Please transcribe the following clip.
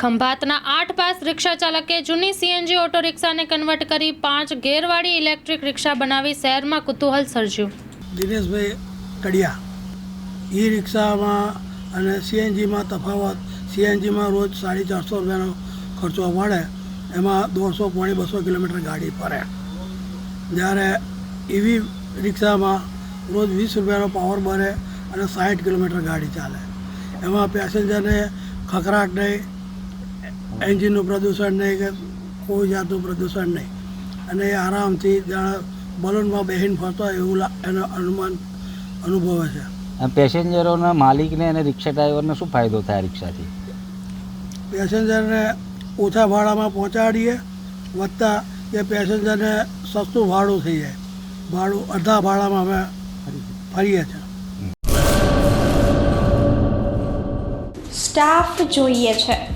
ખંભાતના આઠ પાસ રિક્ષા ચાલકે જૂની સીએનજી ઓટો રિક્ષાને કન્વર્ટ કરી પાંચ ગેરવાળી ઇલેક્ટ્રિક રિક્ષા બનાવી શહેરમાં કુતૂહલ સર્જ્યું. દિનેશભાઈ કડિયા, ઈ રિક્ષામાં અને સીએનજીમાં તફાવત સીએનજીમાં રોજ સાડી ચારસો રૂપિયાનો ખર્ચો મળે, એમાં દોઢસો પોણી બસો કિલોમીટર ગાડી ફરે. જ્યારે ઈવી રિક્ષામાં રોજ વીસ રૂપિયાનો પાવર બને અને સાઠ કિલોમીટર ગાડી ચાલે. એમાં પેસેન્જરને ખખરાટ નહીં એન્જિનનું પ્રદૂષણ નહીં કે કોઈ જાતનું પ્રદૂષણ નહીં. અને એ આરામથી જાણે બલૂનમાં બેહીને ફરતો હોય એવું લા- એનો અનુમાન અનુભવે છે. પેસેન્જરોના માલિકને અને રિક્ષા ડ્રાઈવરને શું ફાયદો થાય રિક્ષાથી? પેસેન્જરને ઓછા ભાડામાં પહોંચાડીએ વધતા કે પેસેન્જરને સસ્તું ભાડું થઈ જાય. ભાડું અડધા ભાડામાં અમે ફરીએ છીએ. સ્ટાફ જોઈએ છે.